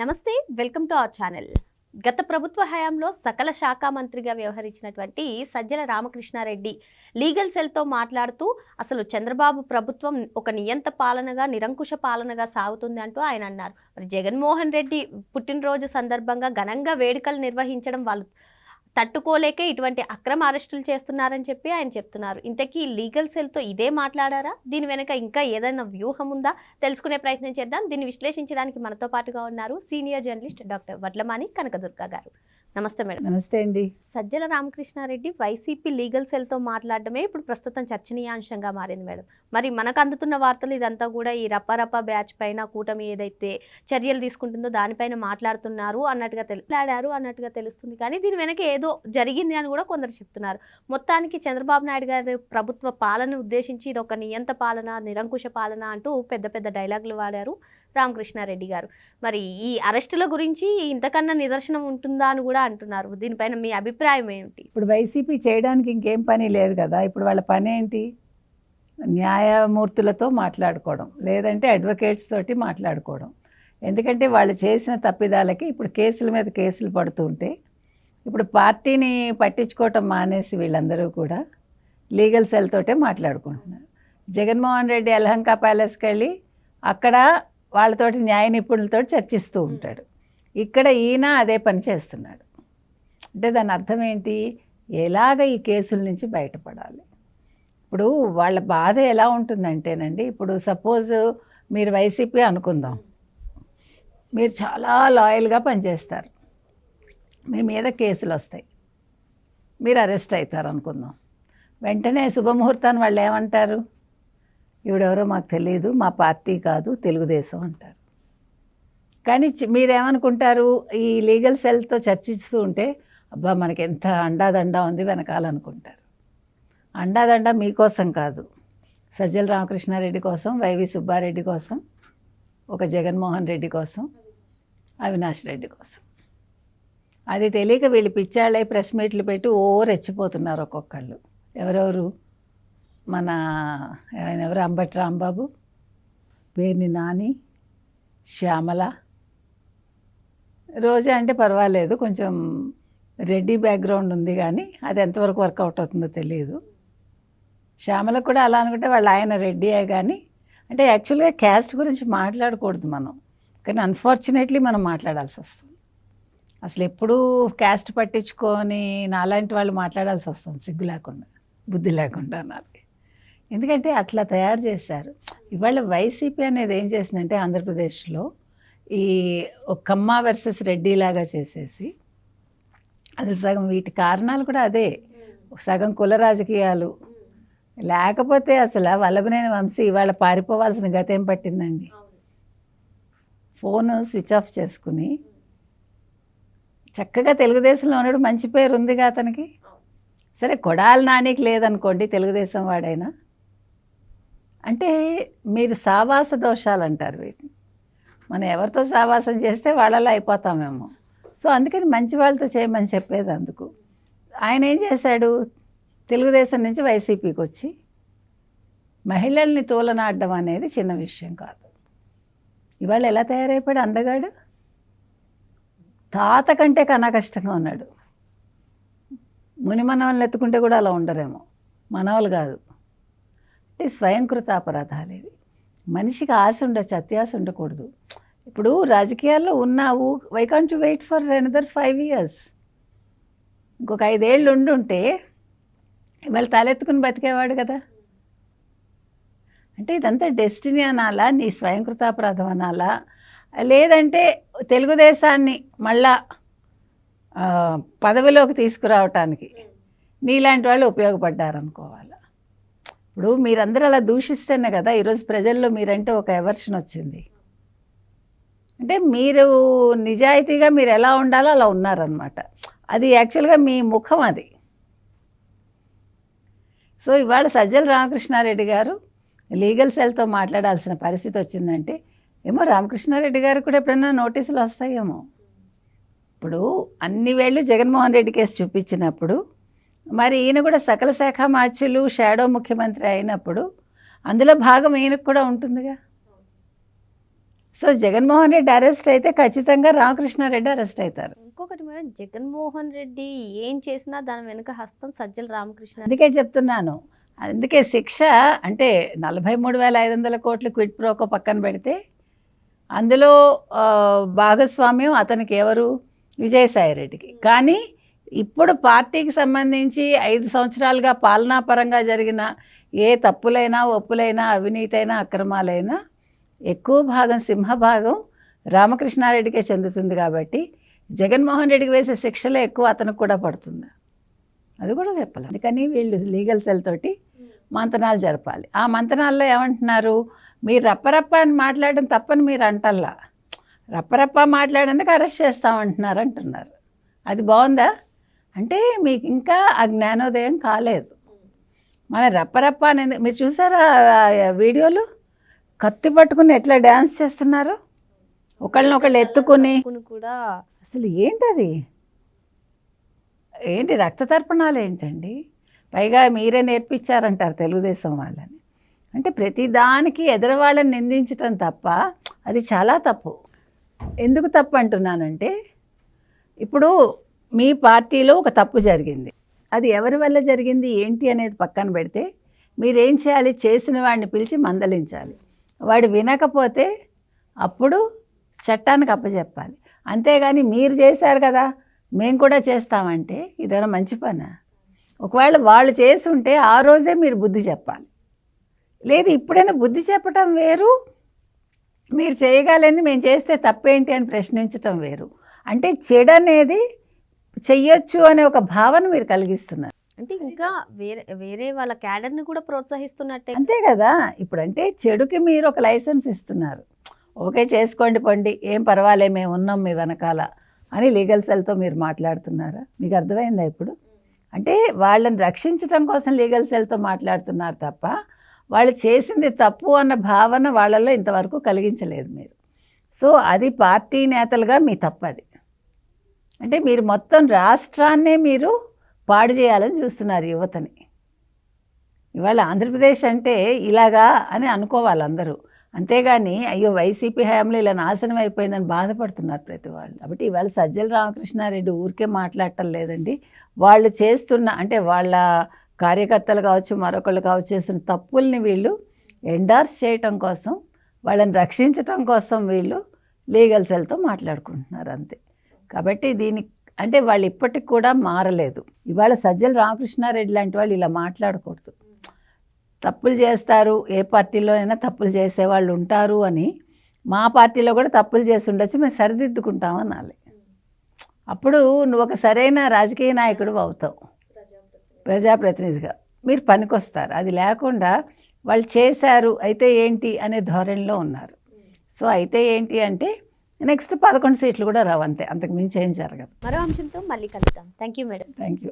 నమస్తే welcome to our channel. గత ప్రభుత్వ హయాంలో సకల శాఖ మంత్రిగా వ్యవహరించినటువంటి సజ్జల రామకృష్ణారెడ్డి లీగల్ సెల్తో మాట్లాడుతూ అసలు చంద్రబాబు ప్రభుత్వం ఒక నియంత పాలనగా నిరంకుశ పాలనగా సాగుతుంది అంటూ ఆయన అన్నారు. మరి జగన్మోహన్ రెడ్డి పుట్టినరోజు సందర్భంగా ఘనంగా వేడుకలు నిర్వహించడం వాళ్ళు తట్టుకోలేకే ఇటువంటి అక్రమ అరెస్టులు చేస్తున్నారని చెప్పి ఆయన చెప్తున్నారు. ఇంతకీ లీగల్ సెల్తో ఇదే మాట్లాడారా? దీని వెనక ఇంకా ఏదైనా వ్యూహం ఉందా? తెలుసుకునే ప్రయత్నం చేద్దాం. దీన్ని విశ్లేషించడానికి మనతో పాటుగా ఉన్నారు senior journalist doctor Vadlamani Kanakadurga garu. నమస్తే మేడం. నమస్తే అండి. సజ్జల రామకృష్ణారెడ్డి వైసీపీ లీగల్ సెల్తో మాట్లాడడమే ఇప్పుడు ప్రస్తుతం చర్చనీయాంశంగా మారింది మేడం. మరి మనకు అందుతున్న వార్తలు ఇదంతా కూడా ఈ రప్పరప్ప బ్యాచ్ పైన కూటమి ఏదైతే చర్యలు తీసుకుంటుందో దానిపైన మాట్లాడుతున్నారు అన్నట్టుగా తెలిపాడారు అన్నట్టుగా తెలుస్తుంది. కానీ దీని వెనక ఏదో జరిగింది అని కూడా కొందరు చెప్తున్నారు. మొత్తానికి చంద్రబాబు నాయుడు గారి ప్రభుత్వ పాలన ఉద్దేశించి ఇది ఒక నియంత పాలన నిరంకుశ పాలన అంటూ పెద్ద పెద్ద డైలాగులు వాడారు. రామకృష్ణారెడ్డి గారు. మరి ఈ అరెస్టుల గురించి ఇంతకన్నా నిదర్శనం ఉంటుందా అని కూడా అంటున్నారు. దీనిపైన మీ అభిప్రాయం ఏమిటి ఇప్పుడు వైసీపీ చేయడానికి ఇంకేం పని లేదు కదా. ఇప్పుడు వాళ్ళ పని ఏంటి? న్యాయమూర్తులతో మాట్లాడుకోవడం లేదంటే అడ్వకేట్స్ తోటి మాట్లాడుకోవడం. ఎందుకంటే వాళ్ళు చేసిన తప్పిదాలకి ఇప్పుడు కేసుల మీద కేసులు పడుతుంటే ఇప్పుడు పార్టీని పట్టించుకోవటం మానేసి వీళ్ళందరూ కూడా లీగల్ సెల్ తోటే మాట్లాడుకుంటున్నారు. జగన్మోహన్ రెడ్డి అలహంకా ప్యాలెస్కి వెళ్ళి అక్కడ వాళ్ళతోటి న్యాయ నిపుణులతో చర్చిస్తూ ఉంటాడు. ఇక్కడ ఈయన అదే పని చేస్తున్నాడు. అంటే దాని అర్థం ఏంటి? ఎలాగ ఈ కేసుల నుంచి బయటపడాలి? ఇప్పుడు వాళ్ళ బాధ ఎలా ఉంటుందంటేనండి ఇప్పుడు సపోజ్ మీరు వైసీపీ అనుకుందాం. మీరు చాలా లాయల్గా పనిచేస్తారు. మీ మీద కేసులు వస్తాయి. మీరు అరెస్ట్ అవుతారు అనుకుందాం వెంటనే శుభముహూర్తాన్ని వాళ్ళు ఏమంటారు? ఈవిడెవరో మాకు తెలియదు మా పార్టీ కాదు తెలుగుదేశం అంటారు. కానీ మీరేమనుకుంటారు ఈ లీగల్ సెల్తో చర్చిస్తూ ఉంటే అబ్బా మనకి ఎంత అండాదండా ఉంది వెనకాలనుకుంటారు. అండాదండ మీకోసం కాదు. సజ్జల రామకృష్ణారెడ్డి కోసం వైవి సుబ్బారెడ్డి కోసం ఒక జగన్మోహన్ రెడ్డి కోసం అవినాష్ రెడ్డి కోసం. అది తెలియక వీళ్ళు పిచ్చాళ్ళై ప్రెస్ మీట్లు పెట్టి ఓ రెచ్చిపోతున్నారు ఒక్కొక్కళ్ళు. ఎవరెవరు? మన ఆయన ఎవరు? అంబటి రాంబాబు పేర్ని నాని శ్యామల. రోజా అంటే పర్వాలేదు కొంచెం రెడ్డి బ్యాక్గ్రౌండ్ ఉంది కానీ అది ఎంతవరకు వర్కౌట్ అవుతుందో తెలియదు. శ్యామలకు కూడా అలా అనుకుంటే వాళ్ళు ఆయన రెడ్డియే కానీ అంటే యాక్చువల్గా క్యాస్ట్ గురించి మాట్లాడకూడదు మనం. కానీ అన్ఫార్చునేట్లీ మనం మాట్లాడాల్సి వస్తుంది. అసలు ఎప్పుడూ క్యాస్ట్ పట్టించుకొని నాలాంటి వాళ్ళు మాట్లాడాల్సి వస్తుంది సిగ్గు లేకుండా బుద్ధి లేకుండా అన్నది ఎందుకంటే అట్లా తయారు చేశారు. ఇవాళ వైసీపీ అనేది ఏం చేసిందంటే ఆంధ్రప్రదేశ్లో ఈ ఒక కమ్మ వర్సెస్ రెడ్డి లాగా చేసేసి అది సగం వీటి కారణాలు కూడా అదే. సగం కుల రాజకీయాలు. లేకపోతే అసలు వల్లభనేని వంశీ ఇవాళ పారిపోవాల్సిన గత ఏం పట్టిందండి? ఫోన్ స్విచ్ ఆఫ్ చేసుకుని చక్కగా తెలుగుదేశంలో ఉన్నాడు మంచి పేరు ఉందిగా అతనికి. సరే కొడాలి నానికి లేదనుకోండి తెలుగుదేశం వాడైనా. అంటే మీరు సావాస దోషాలు అంటారు వీటిని. మనం ఎవరితో సావాసం చేస్తే వాళ్ళలో అయిపోతామేమో. సో అందుకని మంచి వాళ్ళతో చేయమని చెప్పేది అందుకు. ఆయన ఏం చేశాడు? తెలుగుదేశం నుంచి వైసీపీకి వచ్చి మహిళల్ని తోలనాడడం అనేది చిన్న విషయం కాదు. ఇవాళ ఎలా తయారైపోయాడు అందగాడు? తాత కంటే కన్నా కష్టంగా ఉన్నాడు. ముని మనవల్ని ఎత్తుకుంటే కూడా అలా ఉండరేమో. మనవలు కాదు. అంటే స్వయంకృత అపరాధాలు ఇవి. మనిషికి ఆశ ఉండొచ్చు అత్యాశ ఉండకూడదు. ఇప్పుడు రాజకీయాల్లో ఉన్నావు why can't you wait for another five years ఇంకొక ఐదేళ్ళు ఉండుంటే ఇవాళ తలెత్తుకుని బతికేవాడు కదా. అంటే ఇదంతా డెస్టినీ అనాలా నీ స్వయంకృతాపరాధం అనాలా? లేదంటే తెలుగుదేశాన్ని మళ్ళా పదవిలోకి తీసుకురావటానికి నీలాంటి వాళ్ళు ఉపయోగపడ్డారనుకోవాలి. ఇప్పుడు మీరందరూ అలా దూషిస్తేనే కదా ఈరోజు ప్రజల్లో మీరంటే ఒక ఎవర్షన్ వచ్చింది. అంటే మీరు నిజాయితీగా మీరు ఎలా ఉండాలో అలా ఉన్నారనమాట అది యాక్చువల్గా మీ ముఖం అది. సో ఇవాళ సజ్జల రామకృష్ణారెడ్డి గారు లీగల్ సెల్తో మాట్లాడాల్సిన పరిస్థితి వచ్చిందంటే ఏమో రామకృష్ణారెడ్డి గారు కూడా ఎప్పుడైనా నోటీసులు వస్తాయేమో. ఇప్పుడు అన్ని వేళ్ళు జగన్మోహన్ రెడ్డి కేసు చూపించినప్పుడు మరి ఈయన కూడా సకల శాఖ మార్చులు షాడో ముఖ్యమంత్రి అయినప్పుడు అందులో భాగం ఈయనకు కూడా ఉంటుందిగా. సో జగన్మోహన్ రెడ్డి అరెస్ట్ అయితే ఖచ్చితంగా రామకృష్ణారెడ్డి అరెస్ట్ అవుతారు. ఇంకొకటి మేడం జగన్మోహన్ రెడ్డి ఏం చేసినా దాని వెనుక హస్తం సజ్జల రామకృష్ణ. అందుకే చెప్తున్నాను. అందుకే శిక్ష అంటే నలభై మూడు వేల ఐదు వందల కోట్లు క్విట్ ప్రోకో పక్కన పెడితే అందులో భాగస్వామ్యం అతనికి ఎవరు? విజయసాయిరెడ్డికి కానీ ఇప్పుడు పార్టీకి సంబంధించి ఐదు సంవత్సరాలుగా పాలనాపరంగా జరిగిన ఏ తప్పులైనా ఒప్పులైనా అవినీతైనా అక్రమాలైనా ఎక్కువ భాగం సింహభాగం రామకృష్ణారెడ్డికే చెందుతుంది కాబట్టి జగన్మోహన్ రెడ్డికి వేసే శిక్షలే ఎక్కువ అతనికి కూడా పడుతుంది. అది కూడా చెప్పాలి. అందుకని వీళ్ళు లీగల్ సెల్ తోటి మంతనాలు జరపాలి. ఆ మంతనాల్లో ఏమంటున్నారు? మీరు రప్పరప్ప అని మాట్లాడడం తప్పని మీరు అంటల్లా. రప్పరప్ప మాట్లాడేందుకు అరెస్ట్ చేస్తామంటున్నారు అంటున్నారు. అది బాగుందా? అంటే మీకు ఇంకా ఆ జ్ఞానోదయం కాలేదు. మన రప్పరప్ప అనేది మీరు చూసారా వీడియోలు? కత్తి పట్టుకుని ఎట్లా డ్యాన్స్ చేస్తున్నారు? ఒకళ్ళని ఒకళ్ళు ఎత్తుకుని. కొను కూడా అసలు ఏంటది? ఏంటి రక్త తర్పణాలు ఏంటండి? పైగా మీరే నేర్పించారంటారు తెలుగుదేశం వాళ్ళని. అంటే ప్రతిదానికి ఎదరవాళ్ళని నిందించటం తప్ప అది చాలా తప్పు. ఎందుకు తప్పు అంటున్నానంటే ఇప్పుడు మీ పార్టీలో ఒక తప్పు జరిగింది. అది ఎవరి వల్ల జరిగింది? ఏంటి అనేది పక్కన పెడితే మీరేం చేయాలి? చేసిన వాడిని పిలిచి మందలించాలి. వాడు వినకపోతే అప్పుడు చట్టానికి అప్పచెప్పాలి అంతేగాని మీరు చేశారు కదా మేము కూడా చేస్తామంటే ఇదేనా మంచి పని? ఒకవేళ వాళ్ళు చేసి ఉంటే ఆ రోజే మీరు బుద్ధి చెప్పాలి. లేదు ఇప్పుడైనా బుద్ధి చెప్పటం వేరు. మీరు చేయగలని మేము చేస్తే తప్పేంటి అని ప్రశ్నించటం వేరు. అంటే చెడు అనేది చెయ్యొచ్చు అనే ఒక భావన మీరు కలిగిస్తున్నారు. అంటే ఇంకా వేరే వేరే వాళ్ళ క్యాడర్ని కూడా ప్రోత్సహిస్తున్నట్టే. అంతే కదా. ఇప్పుడంటే చెడుకి మీరు ఒక లైసెన్స్ ఇస్తున్నారు. ఓకే చేసుకోండి పండి ఏం పర్వాలే మేము ఉన్నాం మీ వెనకాల అని లీగల్ సెల్తో మీరు మాట్లాడుతున్నారా? మీకు అర్థమైందా ఇప్పుడు? అంటే వాళ్ళని రక్షించడం కోసం లీగల్ సెల్తో మాట్లాడుతున్నారు తప్ప వాళ్ళు చేసింది తప్పు అన్న భావన వాళ్ళలో ఇంతవరకు కలిగించలేదు మీరు. సో అది పార్టీ నేతలుగా మీ తప్పది. అంటే మీరు మొత్తం రాష్ట్రాన్నే మీరు పాడు చేయాలని చూస్తున్నారు యువతని. ఇవాళ ఆంధ్రప్రదేశ్ అంటే ఇలాగా అని అనుకోవాలి అందరూ. అంతేగాని అయ్యో వైసీపీ హయాంలో ఇలా నాశనం అయిపోయిందని బాధపడుతున్నారు ప్రతి వాళ్ళు. కాబట్టి ఇవాళ సజ్జల రామకృష్ణారెడ్డి ఊరికే మాట్లాడటం లేదండి. వాళ్ళు చేస్తున్న అంటే వాళ్ళ కార్యకర్తలు కావచ్చు మరొకళ్ళు కావచ్చు చేసిన తప్పుల్ని వీళ్ళు ఎండార్స్ చేయటం కోసం వాళ్ళని రక్షించటం కోసం వీళ్ళు లీగల్ సెల్తో మాట్లాడుకుంటున్నారు అంతే. కాబట్టి దీనికి అంటే వాళ్ళు ఇప్పటికి కూడా మారలేదు. ఇవాళ సజ్జల రామకృష్ణారెడ్డి లాంటి వాళ్ళు ఇలా మాట్లాడకూడదు. తప్పులు చేస్తారు ఏ పార్టీలో అయినా తప్పులు చేసేవాళ్ళు ఉంటారు అని మా పార్టీలో కూడా తప్పులు చేసి ఉండొచ్చు మేము సరిదిద్దుకుంటాం అనాలి. అప్పుడు నువ్వు ఒక సరైన రాజకీయ నాయకుడు అవుతావు. ప్రజాప్రతినిధిగా. మీరు పనికొస్తారు. అది లేకుండా వాళ్ళు చేశారు అయితే ఏంటి అనే ధోరణిలో ఉన్నారు. సో అయితే ఏంటి అంటే నెక్స్ట్ పదకొండు సీట్లు కూడా రావు అంతే. అంతకు మించి ఏం జరగదు. మరో అంశంతో మళ్ళీ కలుద్దాం. Thank you madam. Thank you